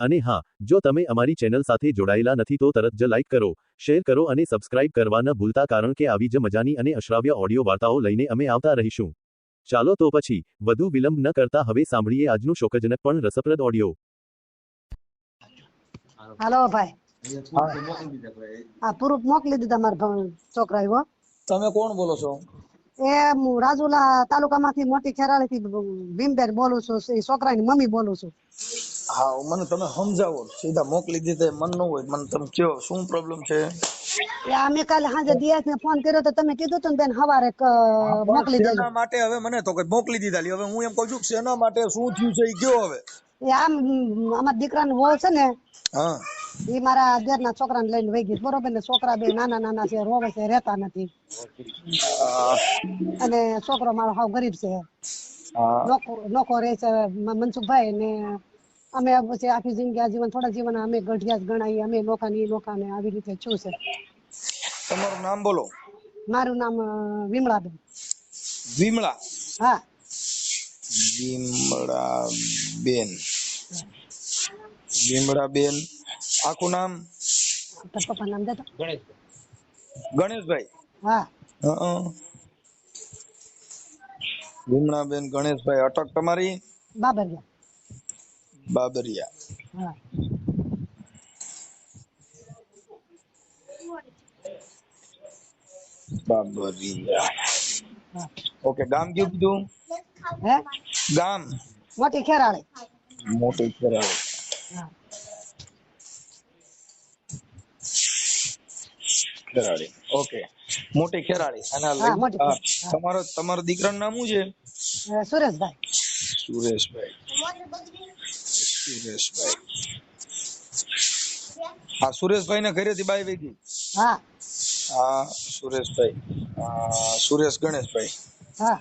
અને હા જો તમે અમારી ચેનલ સાથે જોડાયેલા નથી તો તરત જ લાઈક કરો શેર કરો અને સબસ્ક્રાઇબ કરવા ન ભૂલતા કારણ કે આવી જ મજાની અને અશ્રાવ્ય ઓડિયો વાર્તાઓ લઈને અમે આવતા રહીશું. ચાલો તો પછી વધુ વિલંબ ન કરતા હવે સાંભળીએ આજનું શોકજનક પણ રસપ્રદ ઓડિયો. હાલો ભાઈ. આ પ્રૂફ મોકલી દીધા મારા છોકરા એવો તમે કોણ બોલો છો? એ હું રાજુલા તાલુકામાંથી મોટી ખેરાળી થી ભીમબેન બોલું છું એ છોકરાની મમ્મી બોલું છું. હા મને તમે સમજાવો. સીધા મોકલી દીધા મન ન હોય મને તમે કયો શું પ્રોબ્લેમ છે? અમે કાલે સાંજે દિયાસ ને ફોન કર્યો તો તમે કીધું તું બેન હવારે મોકલી દેજો. એના માટે હવે મને તો કઈ મોકલી દીધા લી. હવે હું એમ કહું છું કે એના માટે શું થયું છે એ કયો હવે. એ આમ અમારા દીકરાનો વહુ છે ને હા. એ મારા દેરના છોકરાને લઈને વહી ગઈ. બરોબર ને? છોકરા બે નાના નાના છે રોવે છે રહેતા નથી. અને છોકરો મારો હાવ ગરીબ છે. લોકો નોકો રહે છે મનસુખભાઈ ને અમે પછી આખી જિંદગી આજીવન થોડા જીવન અમે ગઢિયા ગણાઈએ અમે લોકાની એ લોકાને આવી રીતે છું છે. તમારું નામ બોલો. મારું નામ વિમળાબેન. વિમળા? હા. વિમળા બેન વિમળા બેન આખું નામ? પપ્પા નામ દેતો. ગણેશભાઈ. હા. હં. વિમળાબેન ગણેશભાઈ અટક તમારી? બાબરિયા. બાબરિયા હા બાબરિયા હા ઓકે ગામ કયું કીધું હે ગામ મોટી ખેરાળી મોટી ખેરાળી હા ખેરાળી ઓકે મોટી ખેરાળી અને આ હા, લઈ- મોટી આ ખેરાળી, હા. તમારો તમારો દીકરાનું નામ શું છે અ, સુરેશભાઈ સુરેશભાઈ સુરેશભાઈ હા સુરેશભાઈ ના ઘરેથી બાઈ વહી ગઈ? હા. હા સુરેશભાઈ. સુરેશ ગણેશભાઈ. હા.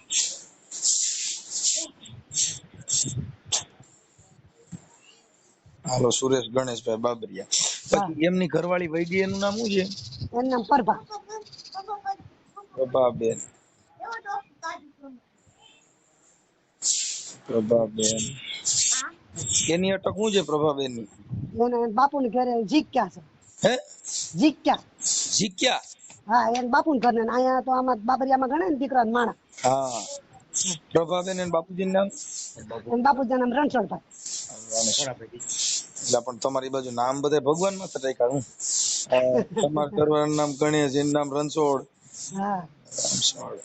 હાલો સુરેશ ગણેશભાઈ બાબરિયા. પછી એમની ઘરવાળી વહી ગઈ એનું નામ શું છે? એનું નામ પરભા. પ્રભાબેન. પ્રભાબેન. એની અટક શું છે પ્રભાબેનની એને બાપુને ઘરે જીક્યા છે. હે? જીક્યા. જીક્યા? હા એને બાપુ ને ને અહીંયા તો આમાં બાબરિયામાં ઘણા ને દીકરા માણા. હા. પ્રભાબેન અને બાપુજી નામ? બાપુજી નામ રણછોડભાઈ. એટલે પણ તમારી બાજુ નામ બધા ભગવાનમાં હું. અ, તમારા ઘરવાળાનું નામ ગણેશ એનું નામ રણછોડ. હા. રણછોડ.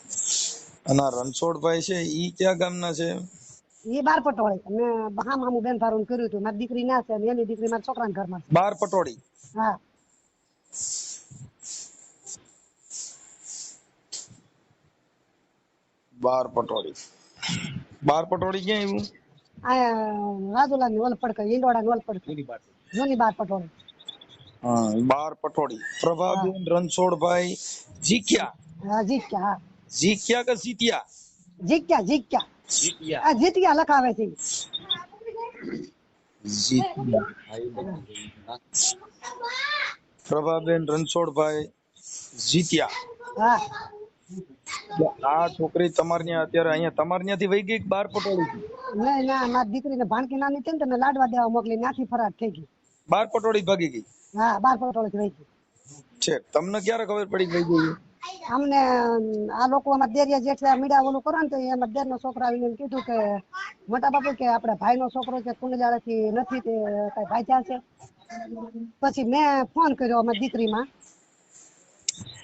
અને રણછોડભાઈ છે ઈ ક્યાં ગામના છે? એ બાર પટોળી મેં હામ હામું બેન ફારું કર્યું હતું મારી દીકરી ના છે અને એની દીકરી મારા છોકરાના ઘરમાં છે બાર પટોળી હા બાર પટોળી બાર પટોળી ક્યાં આવ્યું આ રાજુલાની ઓલ પડકે ઈંડોળાની ઓલ પડકે જૂની બાર પટોળી હા બાર પટોળી પ્રભાબેન રણછોડભાઈ જીક્યા હા જીત્યા હા જીક્યા કે જીત્યા જીત્યા જીત્યા. આ જીત્યા લખાવે છે. પ્રભાબેન રણછોડભાઈ જીત્યા. હા. આ છોકરી તમારી ત્યાં અત્યારે અહીંયા તમારી ત્યાંથી વહી ગઈ બાર પટોળી? નહીં ના મારી દીકરીને ભાણકી નાની છે ને તમે લાડવા દેવા મોકલી નાથી ફરાર થઈ ગઈ. બાર પટોળી ભાગી ગઈ? હા બાર પટોળી રહી ગઈ. છે તમને ક્યારે ખબર પડી ગઈ ગઈ અમને આ લોકો અમારા દેરિયા જેઠ મીડા ઓલું કરો ને તો એમાં દેર નો છોકરો આવીને એમ કીધું કે મોટા બાપુ કે આપણે ભાઈ નો છોકરો છે કુંડજાળા થી નથી તે કઈ ભાઈચા છે? પછી મેં ફોન કર્યો અમારી દીકરીમાં.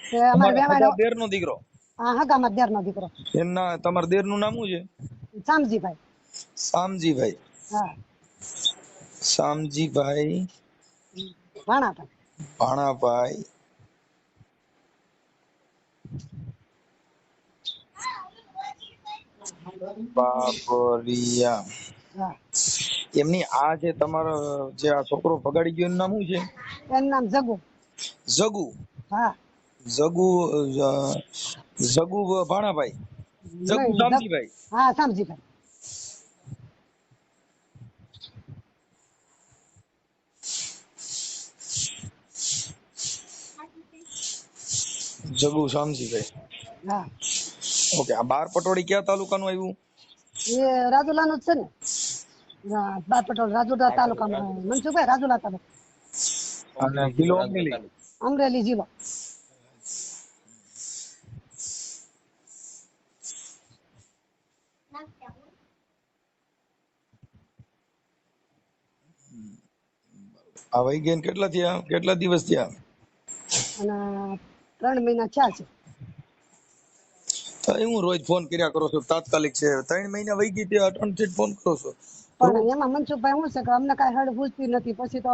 કે અમારે વેવાડો દેર નો દીકરો. હા હગામાં દેર નો દીકરો. એમના તમારા દેરનું નામ શું છે? શામજીભાઈ. શામજીભાઈ. હા. શામજીભાઈ ભાણાભાઈ ભાણાભાઈ બાબરિયા. એમની આ જે તમારો જે આ છોકરો ભગાડી ગયો એનું નામ શું છે? એનું નામ જગુ. જગુ? હા. જગુ જગુ ભાણાભાઈ. જગુ. શામજીભાઈ. હા શામજીભાઈ. જગુ શામજીભાઈ. હા. ઓકે આ બાર પટોળી કયા તાલુકાનું આવ્યું? એ રાજુલાનું જ છે ને. બાર પટોળ રાજુલા તાલુકામાં મનસુખભાઈ રાજુલા તાલુકા. અને જિલ્લો અમરેલી અમરેલી જિલ્લો આ વહી ગયા ને કેટલા થયા? કેટલા દિવસ થયા? અને ત્રણ મહિના થયા છે. હું રોજ ફોન કર્યા કરો છો તાત્કાલિક છે. ત્રણ મહિના વહી ગઈ ત્યાં અટણથી ફોન કરો છો. એમાં મનસુખભાઈ હું છે કે અમને કઈ હળ પૂછતી નથી પછી તો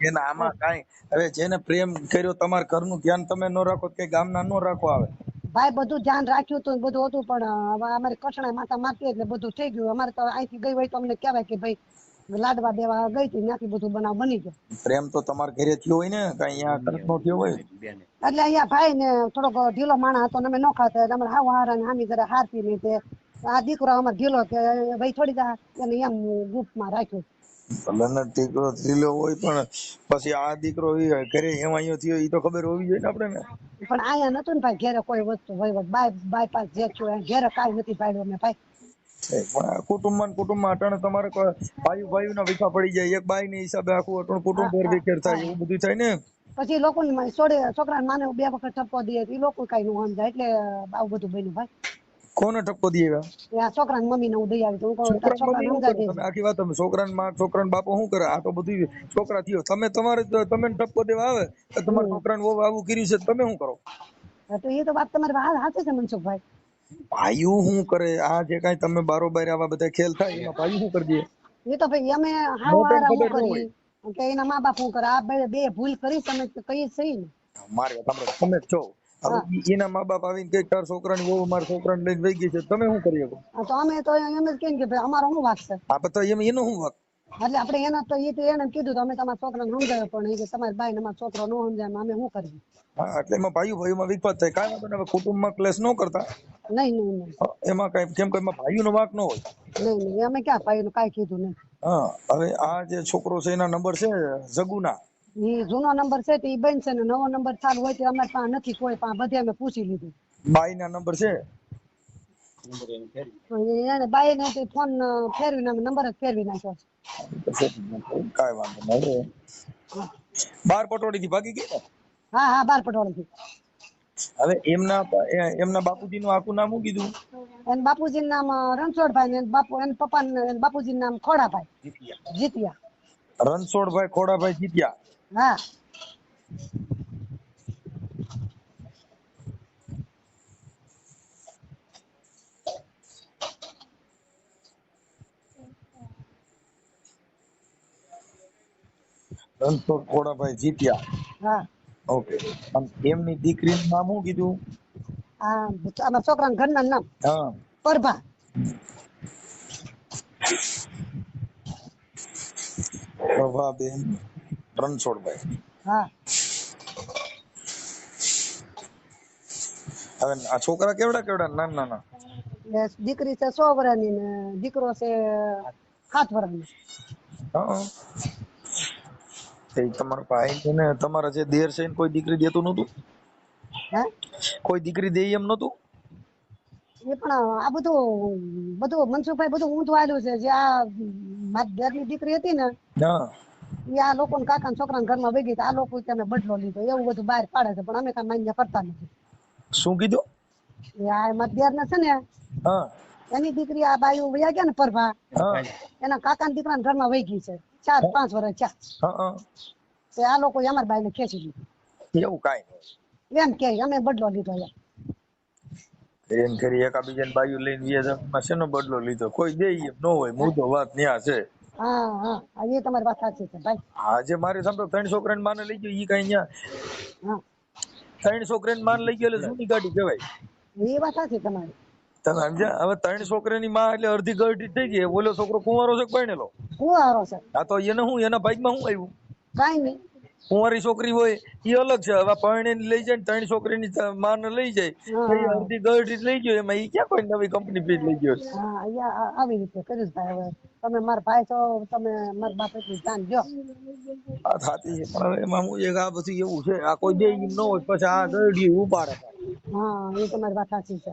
એના આમાં કાંઈ હવે જેને પ્રેમ કર્યો તમારા ઘરનું ધ્યાન તમે ન રાખો કે ગામના ન રાખો આવે. ભાઈ બધું ધ્યાન રાખ્યું હતું બધું હતું પણ હવે અમારે કસણા માતા મારતી એટલે બધું થઈ ગયું. અમારે તો અહીંથી ગઈ હોય તો અમને કહેવાય કે ભાઈ લાડવા દેવા ગઈ હતી ત્યાંથી બધું બનાવ બની ગયો. પ્રેમ તો તમાર ઘરે થયો હોય ને કઈ અહીંયા તરત થયો હોય? એટલે અહીંયા ભાઈ ને થોડોક ઢીલો માણા હતો અમે ન ખાતા એટલે અમારે હાવ હારા ને હામી જરા હારતી નહીં તે. આ દીકરો અમાર ઢીલો કે ભાઈ થોડી જા એને એમ ગુપમાં રાખ્યો. ભલે દીકરો ઢીલો હોય પણ પછી આ દીકરો ઘરે હેવાયો થયો એ તો ખબર હોવી જોઈએ ને આપણે ને. પણ અહીંયા નતું ને ભાઈ ઘેરે કોઈ વસ્તુ વહીવટ બાય બાયપાસ જે થયો એ ઘેરે કાંઈ નથી પાડ્યું અમે ભાઈ. કુટુંબ ને કુટુંબમાં અટાણે તમારે ભાઈ ભાઈ ના વિખા પડી જાય. એક બાઈ ની હિસાબે આખું અટણ કુટુંબ ભેર વિખેર થાય એવું બધું થાય ને? પછી લોકો છોડે છોકરા નાને બે વખત ઠપકો દે એ લોકો કઈ નું સમજાય. એટલે આવું બધું બન્યું ભાઈ. કોને ઠપકો દઈએ એવા? છોકરા આ મમ્મી ને હું દઈ આવી તો તમે આખી વાત તમે છોકરાને માં છોકરાને બાપો શું કરે? આ તો બધું છોકરા થયો. તમે તમારે તમે ઠપકો દેવા આવે. તો તમારા છોકરા ને આવું કર્યું છે તમે શું કરો? તો એ તો વાત તમારી વાત સાચી છે મનસુખભાઈ. ભાઈઓ શું કરે? આ જે કાઈ તમે બારોબાર આવા બધા ખેલ થાય એમાં ભાઈ શું કરી દે? એ તો ભાઈ અમે હાવ મોઢે હારા ખબર હું ન કરી કે એના મા બાપ શું કરે? આ બે બે ભૂલ કરી તમે કઈ સહી ને મારે સાંભળો તમે છો. એના મા બાપ આવીને કઈ તાર છોકરાની વહુ મારા છોકરાને લઈને વહી ગઈ છે તમે શું કરી શકો? તો અમે તો એમ જ કે ભાઈ અમારો શું વાક છે? આ તો એમ એનો શું વાક? એટલે આપણે એના તો એ તો એને કીધું તમે તમારા છોકરાને સમજાવ્યો પણ એ કે તમારી બાઈ ને અમારો છોકરો ન સમજાય અમે શું કરીએ? હા એટલે એમાં ભાઈઓ ભાઈઓમાં વિખવાદ થાય. કાંઈ વાંધો નહીં કુટુંબમાં ક્લેશ ન કરતા. નહીં નહીં નહીં. એમાં કાંઈ કેમ કે એમાં ભાઈઓનો વાક ન હોય. નહીં નહીં અમે ક્યાં ભાઈ કાંઈ કીધું નહીં. હા હવે આ જે છોકરો છે એના નંબર છે જગુના. એ જૂનો નંબર છે તે બેન છે ને નવો નંબર ચાલુ હોય તે અમારે પાસે નથી કોઈ પાસે બધે અમે પૂછી લીધું. બાઈના નંબર છે? એને બાઈ ને ફોન ફેરવીને અમે નંબર જ ફેરવી નાખ્યો છે. વાંધો નહીં બાર પટોળી થી ભાગી ગઈ ને? હા હા બાર પટોળી હવે એમના એમના બાપુજી નું આખું નામ શું કીધું? એને બાપુજીનું નામ રણછોડભાઈ ને બાપુ એને પપ્પા ને બાપુજીનું નામ ખોડાભાઈ. જીતિયા. રણછોડભાઈ ખોડાભાઈ જીત્યા? હા. રણછોડ કોડાભાઈ જીત્યા. હા. ઓકે. એમની દીકરીનું નામ શું કીધું? આ અમારા છોકરાના ઘરના નામ. હા. પરભા. પ્રભાબેન રણછોડભાઈ. હા. હવે આ છોકરા કેવડા કેવડા? નાના નાના. દીકરી છે સો વર્ષની ને દીકરો છે સાત વર્ષની હા. એ તમારો ભાઈ છે ને તમારા જે દેર છે એને કોઈ દીકરી દેતું નતું કોઈ દીકરી દે એમ નતું એ પણ આ બધું બધું મનસુખભાઈ બધું ઊંધું આવેલું છે. જે આ મારી દેરની દીકરી હતી ને એ આ લોકો કાકા છોકરા ઘરમાં તો આ લોકો તમે બદલો લીધો. એવું બધું બહાર પાડે છે પણ અમે કઈ માન્ય કરતા નથી. શું કીધું? આ મારી દેર છે ને એની દીકરી આ બાયું વયા ગયા ને પરભા એના કાકા દીકરાના ઘરમાં વહી ગઈ છે. ચાર પાંચ વર્ષ ચાર તો આ લોકો અમારી બાઈને ખેંચી લીધી એવું કાંઈ એમ કે અમે બદલો લીધો એમ. નહીં એમ કરી એકાબીજાને બાયું લઈને વ્યા જવામાં શેનો બદલો લીધો? કોઈ દે એમ ન હોય મુદ્દો વાત ન્યા છે. હા હા એ તમારી વાત સાચી છે ભાઈ. આજે મારે સાંભળો ત્રણ છોકરાને માને લઈ ગયો ઈ કઈ ન્યા. ત્રણ છોકરાને માન લઈ ગયો એટલે જૂની ગાડી કહેવાય? એ વાત સાચી તમારી. તમે સમજ્યા? હવે ત્રણ છોકરાની માં એટલે અડધી ગરડી થઈ ગઈ. ઓલો છોકરો કુંવારો છે પરણેલો? કુવારો છે. આ તો એને હું એના ભાગમાં શું આવ્યું? કાંઈ નહીં. કુંવારી છોકરી હોય એ અલગ છે. હવે પરણે લઈ જાય ને ત્રણ છોકરીની માં લઈ જાય. હા. અડધી ગરડી લઈ ગયો એમાં એ ક્યાં કોઈ નવી કંપની ફીટ લઈ ગયો હા આવી રીતે કર્યું ભાઈ હવે. તમે મારા ભાઈ છો તમે મારા બાપ એટલું ધ્યાન દો આ થાતી છે. પણ હવે એમાં હું એક આ બધું એવું છે. આ કોઈ દે ન હોય પછી આ ગરડી ઉપાડે હા એ તમારી વાત સાચી છે.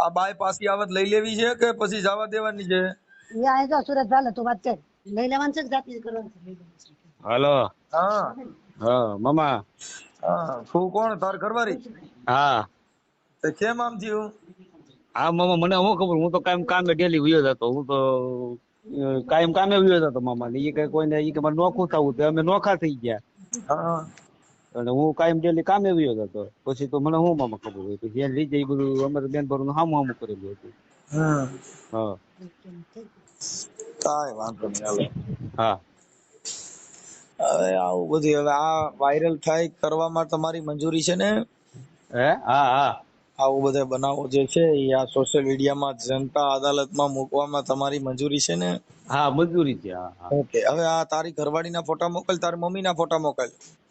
આ બાય પાસી આવત લઈ લેવી છે કે પછી જવા દેવાની છે? યા જો સુરત લે તું વાત કર. લઈ લેવાનું છે કે જાતી કરવાનું છે? હલો. હા. હા મામા. હા તું કોણ? તાર ઘરવાળી? હા. તે કેમ આમ થયું? હા મામા મને હું ખબર? હું તો કાયમ કામે ડેલી વયો જતો. હું તો કાયમ કામે વયો જતો મામા. ને ઈ કઈ કોઈને ઈ કે મારે નોખું થવું તો અમે નોખા થઈ ગયા. હા. અને હું કાયમ ડેલી કામે વયો હતો. પછી તો મને હું મામા ખબર હોય પછી જ્યાં લઈ જાય બધું અમારે બેન ભરનું હામું હામું કરેલું હતું. હા. કાંઈ વાંધો નહીં હાલો. હા. હવે આવું બધું હવે આ વાયરલ થાય કરવામાં તમારી મંજૂરી છે ને? હે? હા હા. આવું બધા બનાવો જે છે એ આ સોશિયલ મીડિયામાં જનતા અદાલતમાં મૂકવામાં તમારી મંજૂરી છે ને? હા મંજૂરી છે હા. ઓકે હવે આ તારી ઘરવાળીના ફોટા મોકલ તારી મમ્મીના ફોટા મોકલ.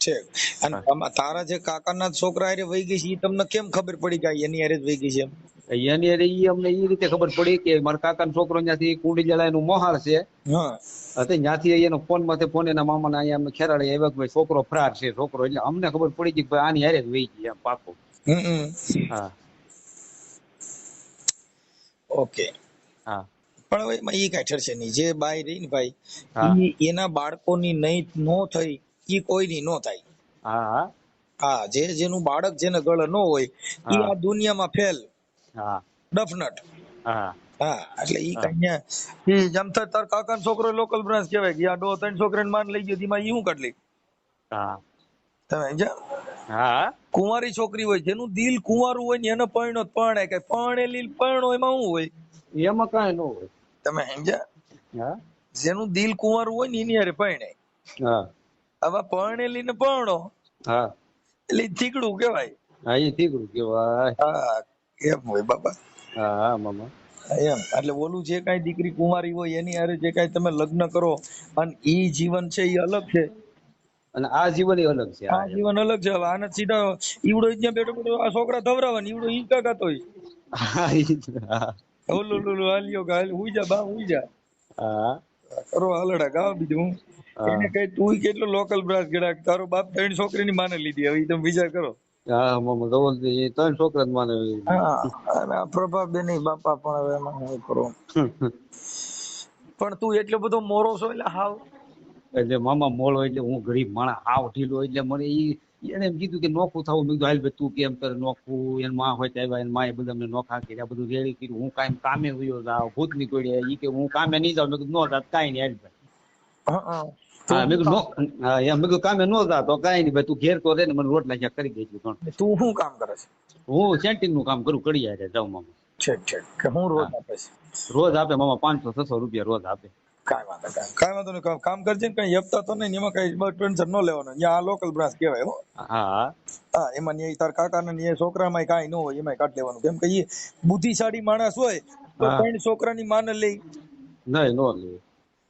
ઠીક અને તારા જે કાકાના છોકરા હારે વહી ગઈ છે એ તમને કેમ ખબર પડી કે એની હારે જ વહી ગઈ છે એની હારે ઈ અમને ઈ રીતે ખબર પડી કે મારા કાકાનો છોકરો ત્યાંથી કુંડી જલા એનું મોહાળ છે. હા. ત્યાંથી એનો ફોન માથે ફોન એના મામા અહીંયા અમે ખેરાડે આવ્યા કે છોકરો ફરાર છે છોકરો. એટલે અમને ખબર પડી કે ભાઈ આની હારે જ વહી ગઈ એમ પાકો. હા. ઓકે. હા. પણ હવે એમાં એ કાંઈ ઠરશે નહીં. જે બાય રહી ને ભાઈ. એના બાળકોની નહીં નો થઈ ઈ કોઈની નો થાય. હા. હા જે જેનું બાળક જેને ગળ ન હોય એ આ દુનિયામાં ફેલ. હા. ડફનટ. હા. હા એટલે ઈ કઈ ઈ જેમ તાર કાકાનો છોકરો લોકલ બ્રાન્ચ કહેવાય કે આ ડો ત્રણ છોકરાને માન લઈ ગયો એમાં ઈ હું કાઢલી હા. તમે સમજ્યા? હા. કુંવારી છોકરી હોય જેનું દિલ કુંવારું હોય ને એને પરણ્યો તો પરણે કે પરણેલી પરણો એમાં શું હોય? એમાં કાંઈ ન હોય. તમે સમજ્યા? હા. જેનું દિલ કુંવારું હોય ને એની હારે પરણે. હા. હવે પરણેલી ને પરણો હા. એટલે થીકડું કેવાય હા એ થીકડું કેવાય હા કેમ હોય બાબા? હા હા મામા. એમ. એટલે ઓલું જે કાંઈ દીકરી કુંવારી હોય એની હારે જે કાંઈ તમે લગ્ન કરો અને ઈ જીવન છે એ અલગ છે. અને આ જીવન એ અલગ છે આ જીવન. અલગ છે. આને સીધા ઈવડો ત્યાં બેઠો બેઠો આ છોકરા ધવરાવાની ઈવડો ઈ કા ગાતો હોય? ઓલો ઓલો હાલ્યો ગાલ હુઈ જા બા હુઈ જા. હા. કરો હાલડા ગાવ બીજું એને કઈ તું કેટલો લોકલ બ્રાસ ગડાક તારો બાપ ત્રણ છોકરીની માને લીધી હવે તમે વિચાર કરો. હા મામા ધવલ એ ત્રણ છોકરા જ માને હા પ્રભાબેન બાપા પણ હવે એમાં કરો. પણ તું એટલો બધો મોરો છો એટલે હાવ. એટલે મામા મોળો એટલે હું ગરીબ માણસ હાવ ઢીલો એટલે મને ઈ એને એમ કીધું કે નોખું થવું. મેં કીધું હાલ ભાઈ તું કેમ કરે નોખું? એને માં હોય આવ્યા એને માએ બધા અમને નોખા કર્યા બધું રેડી કર્યું. હું કાંઈ કામે વયો જાવ ભૂત નીકળ્યા. ઈ કે હું કામે નહીં જાઉં. મેં કીધું નો જાત કાંઈ નહીં હાલ ભાઈ. હં, હં. હા મેં કીધું હા એમ. મેં કીધું કામે નો જા તો કાંઈ નહીં ભાઈ તું ઘેર તો રે ને મને રોટલા શાક કરી દેજો પણ તું શું કામ કરે છે? હું સેન્ટિંગનું કામ કરું કડિયા રે જાઉં મામા. ઠીક ઠીક. હું રોજ આપે રોજ આપે મામા પાંચસો છસો રૂપિયા રોજ આપે. કાંઈ વાંધો કાંઈ કાંઈ વાંધો નહીં કામ- કામ કરજે ને કઈ યપતા તો નહીં એમાં કઈ ટેન્શન ન લેવાનું. અહીંયા આ લોકલ બ્રાન્ચ કહેવાય હો. હા. હા એમાં ન્યાય તાર કાકા ને એ છોકરામાં કાંઈ ન હોય એમાં કાઢ લેવાનું. કેમ કે એ બુદ્ધિશાળી માણસ હોય તો. ત્રણ છોકરાની માને લઈ નહીં નો લે.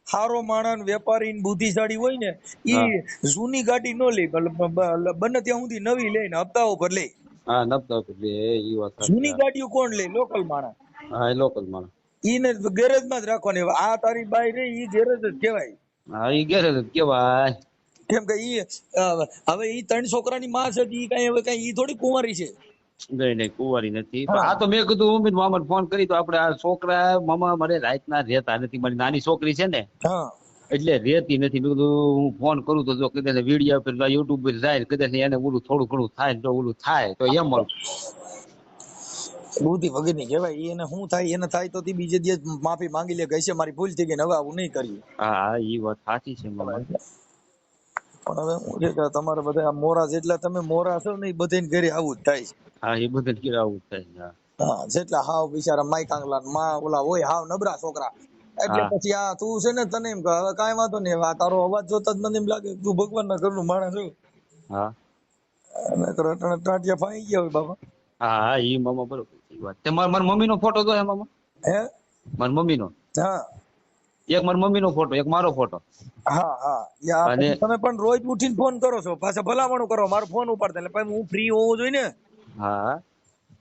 હારો માણસ વેપારી ને બુદ્ધિશાળી હોય ને એ જૂની ગાડી નો લે બને ત્યાં સુધી નવી લે ને હપ્તા ઉપર લે. હા નબતા લે એ વાત જૂની ગાડીઓ કોણ લે? લોકલ માણસ. હા લોકલ માણસ. ઈને ગેરેજમાં જ રાખવાની આ તારી બાઈ રે ઈ ગેરેજ જ કહેવાય. હા ઈ ગેરેજ જ કેવાય કેમ કે ઈ હવે ઈ ત્રણ છોકરાની માં છે ઈ કઈ હવે કઈ ઈ થોડી કુંવારી છે. નહીં નહીં કુંવારી નથી. આ તો મેં કીધું ઉમિત મામા ફોન કરી તો આપણે આ છોકરા મામા મારે રાતના રહેતા નથી. મારી નાની છોકરી છે ને એટલે રહેતી નથી. મેં કીધું હું ફોન કરું તો જો કદાચ વીડિયો પર યુટ્યુબ પર જાય કદાચ એને ઓલું થોડું ઘણું થાય તો ઓલું થાય તો એમ મળું બુદ્ધિ વગરની કહેવાય. એને શું થાય? એને થાય તો બીજે દિવસ માફી માંગી લે કે છે મારી ભૂલ થઈ ગઈ હવે આવું નહીં કરીએ. હા એ વાત સાચી છે પણ હવે હું છે તમારે બધા મોરા જેટલા તમે મોરા છો ને એ બધાને ઘરે આવું જ થાય છે. હા એ બધું કરાવવું થાય છે હા. જેટલા હાવ બિચારા માઈ કાંગલા માં ઓલા હોય હાવ નબરા છોકરા. એટલે પછી આ તું છે ને તને એમ કે હવે કાંઈ વાંધો નહીં આ તારો અવાજ જોતા જ મને એમ લાગે તું ભગવાન ના ઘરનું માણસ છું હા. ટાંટિયા ફાઈ ગયા હોય બાબા હા હા એ મામા બરોબર. ઈ વાત. તે મારા મમ્મી નો ફોટો જો હે મામા? મમ્મી નો હા. એક મારા મમ્મી નો ફોટો એક મારો ફોટો હા હા. તમે પણ રોજ ઉઠીને ફોન કરો છો. પાછા ભલામણું કરો. મારો ફોન ઉપાડતા એટલે પછી હું ફ્રી હોવો જોઈએ ને. હા.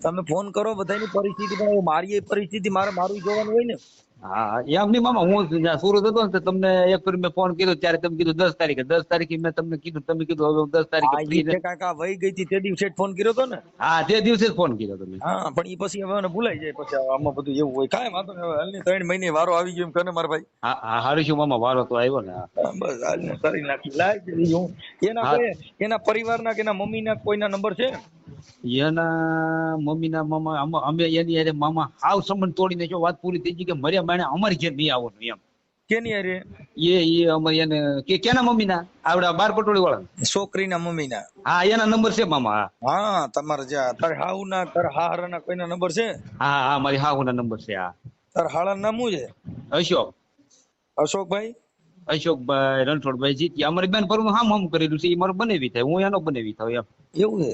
તમે ફોન કરો બધાની પરિસ્થિતિ મારી પરિસ્થિતિ મારે મારું જોવાનું હોય ને. હા એમ નહીં મામા હું સુરત હતો ને તમને એક ફરી મેં ફોન કર્યો ત્યારે તમે કીધું દસ તારીખે દસ તારીખે મેં તમને કીધું તમે કીધું હવે દસ તારીખે આ વહી ગઈ હતી તે દિવસે ફોન કર્યો હતો ને? હા તે દિવસે જ ફોન કર્યો તમે હા પણ ઈ પછી હવે મને ભૂલાઈ જાય પછી આમાં બધું એવું હોય. કાંઈ વાંધો નહીં હાલની ત્રણ મહિને વારો આવી ગયો એમ કરે મારા ભાઈ. હા હા હારું છું મામા વારો તો આવ્યો ને બસ હાલને કરી નાખી. દીધી હું. એના એના પરિવારના કે એના મમ્મીના કોઈના નંબર છે? એના મમ્મીના મામા અમે એની અરે મામા હાવ સંબંધ તોડી નાખ્યો વાત પૂરી થઈ ગઈ કે મર્યા માણે અમારી ઘેર નહીં આવવાનું એમ. કેની અરે એ એ અમારી એને કે કેના મમ્મીના? આવડા બાર પટોળી વાળા છોકરીના મમ્મીના. હા એના નંબર છે મામા હા. તમારે જ્યાં તાર હાઉના તાર હાહરાના કોઈના નંબર છે? હા હા મારી હાહુના નંબર છે હા. તાર હાળા નામ શું છે? અશોક. અશોકભાઈ? અશોકભાઈ રણછોડભાઈ જીતી અમારી બેન પરનું હામ હામ કરેલું છે એ મારું બનેવી થાય હું એનો બનેવી થાય એમ. એવું છે?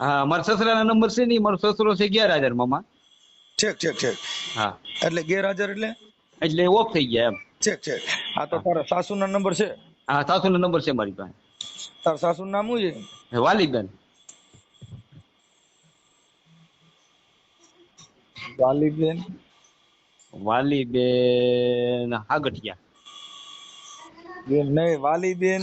હા મારા સસરાના નંબર છે નહીં મારો સસરો છે અગિયાર હજાર મામા. ઠીક ઠીક ઠીક. હા. એટલે ગેરહાજર એટલે? એટલે ઓફ થઈ ગયા એમ. ઠીક ઠીક. આ તો તારા સાસુના નંબર છે? હા સાસુનો નંબર છે મારી પાસે. તારા સાસુનું નામ શું છે? વાલીબેન. વાલીબેન? વાલીબેન હાગઠિયા. બેન નહીં વાલીબેન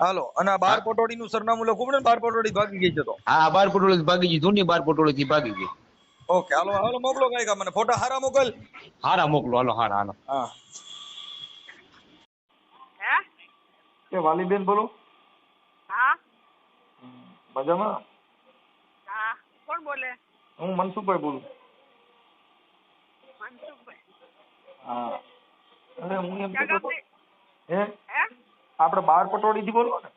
હાલો અને આ બાર પટોળીનું સરનામું લખવું પડે ને બાર પટોળી ભાગી ગઈ છે તો. હા બાર પટોળી ભાગી ગઈ જૂની બાર પટોળી થી ભાગી ગઈ. ઓકે હાલો હાલો મોકલો કઈ મને. ફોટા હારા મોકલ. હારા મોકલો હાલો હારા હાલો. હા. હે? કે વાલીબેન બોલો. હા. મજામાં? હા કોણ બોલે? હું મનસુખભાઈ બોલું. મનસુખભાઈ. હા. અરે હું એમ હે? હે? આપણે બાર પટોળી થી બોલો ને.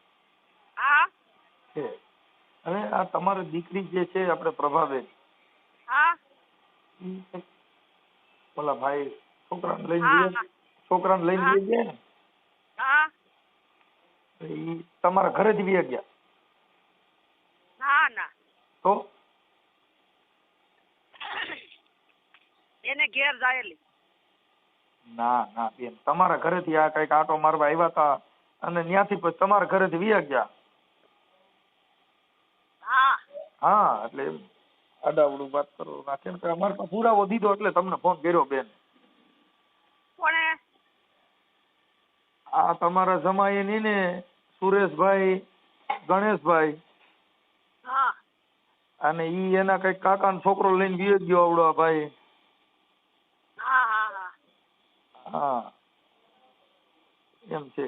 હા. છે હવે આ તમારી દીકરી જે છે આપણે પ્રભાબેન. હા. ઈ ઓલા ભાઈ છોકરાને લઈને ગયા છોકરાને લઈને હા. ગયા ને. હા. ઈ તમારા ઘરેથી વી ગયા? ના ના. તો? એને ઘેર જાયેલી. ના ના બેન. તમારા ઘરેથી આ કંઈક આટો મારવા આવ્યા હતા અને ત્યાંથી પછી તમારા ઘરેથી વિયા ગયા? હા. હા એટલે એમ. આડાવડું વાત કરો ના ને. અમારે પાસે પુરાવો દીધો એટલે તમને ફોન કર્યો બેન. આ તમારા જમાઈ ની ને સુરેશભાઈ ગણેશભાઈ. હા. અને ઈ એના કંઈક કાકાનો છોકરો લઈને વી ગયો આવડો આ ભાઈ. હા હા હા. હા. એમ છે.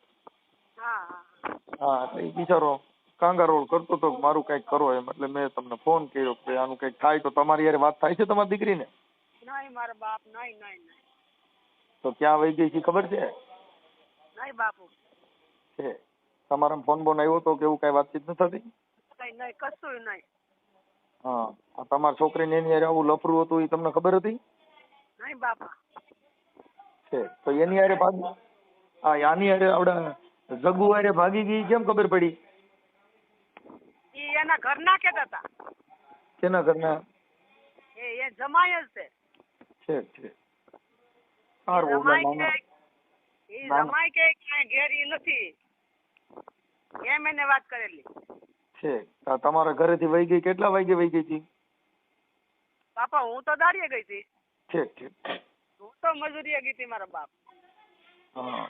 હા તો એ બિચારો કાંગારોળ કરતો તો મારું કંઈક કરો એમ એટલે મેં તમને ફોન કર્યો કે આનું કંઈક થાય તો તમારી યાર વાત થાય છે તમારી દીકરીને? નહીં મારા બાપ નહીં નહીં નહીં. તો ક્યાં વહી ગઈ છે ખબર છે? નહીં બાપુ. છે. તમારા ફોન બોન આવ્યો તો કે એવું કઈ વાતચીત ન થતી? નહીં નહીં કશું નહીં. હા તમાર છોકરીને એની હારે આવું લફરું હતું એ તમને ખબર હતી? નહીં બાપા. છે. તો એની હારે ભાગ હા આની હારે આવડે જગુ અરે ભાગી ગઈ કેમ ખબર પડી? ઈ એના ઘરના કેતા હતા કેના ઘરના? એ એ જમાય જ છે છે. છે આર ઓલા મામા ઈ નાના. કે કાંઈ ઘેર નથી. એમ એને વાત કરેલી. છે. તમારા ઘરેથી વહી ગઈ કેટલા વાગે વહી ગઈ હતી? બાપા હું તો દાડીએ ગઈ હતી. ઠીક ઠીક હું તો મજૂરીએ ગઈ હતી મારા બાપ. હા.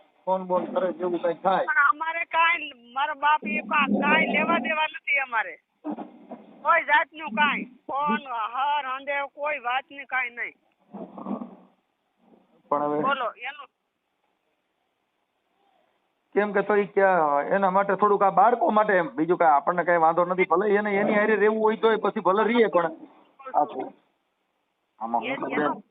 ફોન બોન કરે જેવું કઈ થાય. પણ અમારે કાંઈ મારા બાપ એ કાંઈ લેવા દેવા નથી અમારે. કોઈ જાતનું કાંઈ. ફોન હર હંડે કોઈ વાતની કાંઈ નહીં. પણ હવે બોલો એનું. કેમ કે તો ક્યાં એના માટે થોડુંક આ બાળકો માટે એમ. બીજું કાંઈ આપણને કઈ વાંધો નથી ભલે એને એની હારે રહેવું હોય તો પછી ભલે રહીએ પણ આમાં હું એ-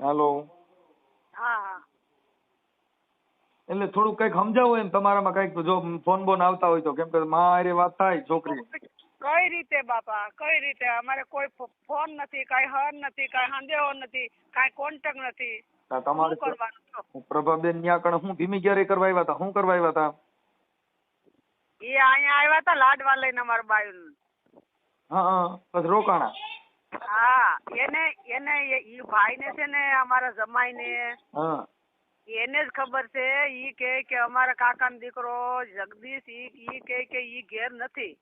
હાલો. હા. એટલે થોડુંક કંઈક સમજાવો એમ તમારામાં કંઈક જો ફોન બોન આવતા હોય તો કેમ કે મારે વાત થાય છોકરી. કઈ રીતે બાપા? કઈ રીતે? અમારે કોઈ ફોન નથી કાંઈ હર નથી કાંઈ સંદેહો નથી કાંઈ કોન્ટેક્ટ નથી. તમારે? પ્રભાબેન ન્યા કણ હું ધીમી ક્યારે કરવા આવ્યા હતા? શું કરવા આવ્યા હતા? એ અહીંયા આવ્યા હતા લાડવા લઈને અમારા બાયુ હા હા. બસ રોકાણા. હા એને એને ઈ ભાઈ ને છે ને અમારા જમાઈ ને એને જ ખબર છે ઈ કે કે અમારા કાકાનો દીકરો જગદીશ ઈ ઈ કે કે ઈ ઘેર નથી.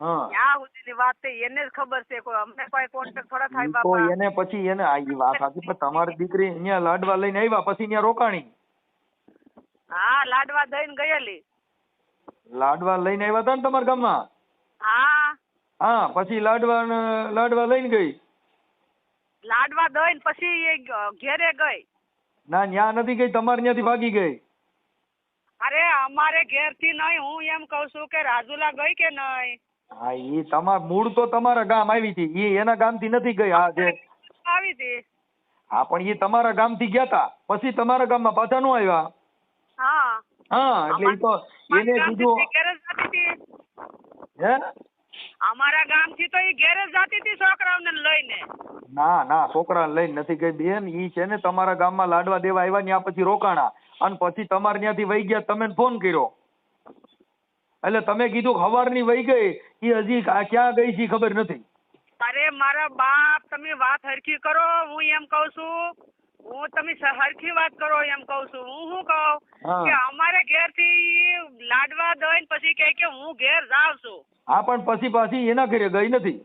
ત્યાં સુધીની વાત છે એને જ ખબર છે કોઈ અમને કોઈ કોન્ટેક્ટ થોડા થાય બાપા. એને પછી એને આ વાત સાચી પણ તમારી દીકરી અહીંયા લાડવા લઈને આવ્યા પછી અહીંયા રોકાણી. હા લાડવા દઈને ગયેલી. લાડવા લઈને આવ્યા હતા ને તમારા ગામમાં? હા. હા પછી લાડવા લાડવા લઈને ગઈ. લાડવા દઈને પછી એ ઘેરે ગઈ. ના ન્યા નથી ગઈ તમારે ત્યાંથી ભાગી ગઈ. અરે અમારે ઘેરથી નહીં હું એમ કઉ છું કે રાજુલા ગઈ કે નહીં? હા એ તમાર મૂળ તો તમારા ગામ આવી હતી. એ એના ગામથી નથી ગઈ હા જે આવી હતી. હા પણ એ તમારા ગામથી ગયા હતા પછી તમારા ગામમાં પાછા નો આવ્યા. હા. હા એટલે એ તો એને કીધું હે? અમારા ગામથી તો એ ઘેર જતી હતી છોકરાઓને લઈને. ના ના છોકરાને લઈને નથી ગઈ બેન. ઈ છે ને તમારા ગામમાં લાડવા દેવા આવ્યા ત્યાં પછી રોકાણા. અને પછી તમારે ત્યાંથી વહી ગયા તમે ફોન કર્યો. એટલે તમે કીધું હવારની વહી ગઈ. ઈ હજી ક્યાં ગઈ છે ખબર નથી. અરે મારા બાપ તમે વાત હરખી કરો. હું એમ કઉ છું હું તમે હરખી વાત કરો એમ કઉ છું. હું શું કહું? કે અમારે ઘેરથી લાડવા દઈને પછી કહે કે હું ઘેર જાઉં છું. હા પણ પછી પાછી એના ઘરે ગઈ નથી.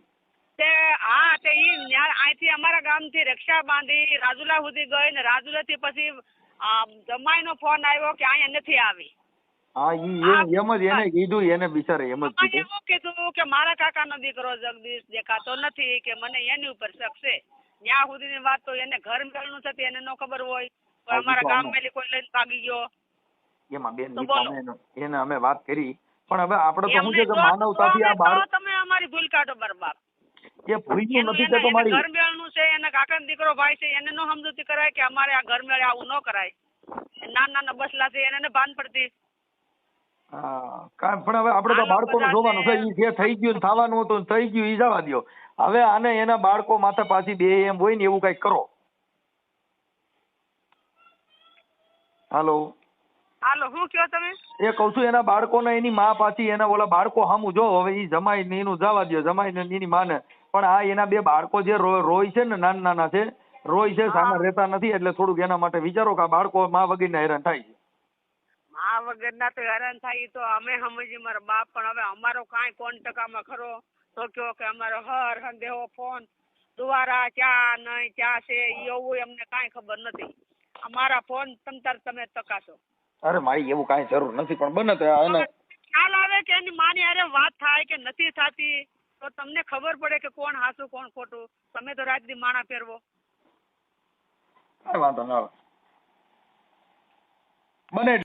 તે હા તે ઈ ન્યા- અહીંથી અમારા ગામથી રિક્ષા બાંધી રાજુલા સુધી ગઈ ને રાજુલા થી પછી જમાઈ જમાઈનો ફોન આવ્યો કે અહીંયા નથી આવી. હા ઈ એમ જ એને કીધું એને બિચારે એમ જ કીધું. એવું કીધું કે મારા કાકાનો દીકરો જગદીશ દેખાતો નથી કે મને એની ઉપર શક છે. ત્યાં સુધીની વાત તો એને ઘર મેળનું છે તે એને ન ખબર હોય. અમારા ગામ મેલી કોઈ લઈને ભાગી ગયો. એમાં બેન એને અમે વાત કરી. પણ હવે આપણે તો શું છે કે માનવતાથી આ તો બાળક તમે અમારી ભૂલ કાઢો બરબાદ. એ ભૂલ્યું એનું નથી કહેતો મારી. ઘર મેળનું છે એના કાકાનો દીકરો ભાઈ છે એને નો સમજૂતી કરાય કે અમારે આ ઘર મેળે આવું ન કરાય. નાના નાના બસલા છે એને ભાન પડતી. હા પણ હવે આપણે તો બાળકોનું જોવાનું છે ઈ જે થઈ ગયું થવાનું હતું થઈ ગયું ઈ જવા દ્યો. હવે આને એના બાળકો માથે પાછી બે એમ હોય ને એવું કંઈક કરો. હાલો. હાલો શું કયો તમે? એ કહું છું એના બાળકોને એની માં પાછી એના ઓલા બાળકો સામું જો હવે ઈ જમાઈ ને એનું જવા દો જમાઈ ને એની માને. પણ આ એના બે બાળકો જે રોય છે ને નાના નાના છે રોય છે સામે રહેતા નથી એટલે થોડુંક એના માટે વિચારો કે આ બાળકો માં વગરના હેરાન થાય છે. આ વગરના તો હેરાન થાય તો અમે સમજી મારા બાપ પણ હવે અમારો કાંઈ કોન્ટેક્ટમાં ખરો. તો કયો કે અમારો હર સંદેહો ફોન દુવારા ક્યાં નહીં ક્યાં છે એવું અમને કાંઈ ખબર નથી. અમારા ફોન તમ તાર તમે તકાશો. અરે મારી એવું કાંઈ જરૂર નથી પણ બને તો એને ખ્યાલ આવે કે એની માની અરે વાત થાય કે નથી થતી તો તમને ખબર પડે કે કોણ હાસુ કોણ ખોટું. તમે તો રાત દી માણા પહેરવો. કાંઈ વાંધો ના આવે. બને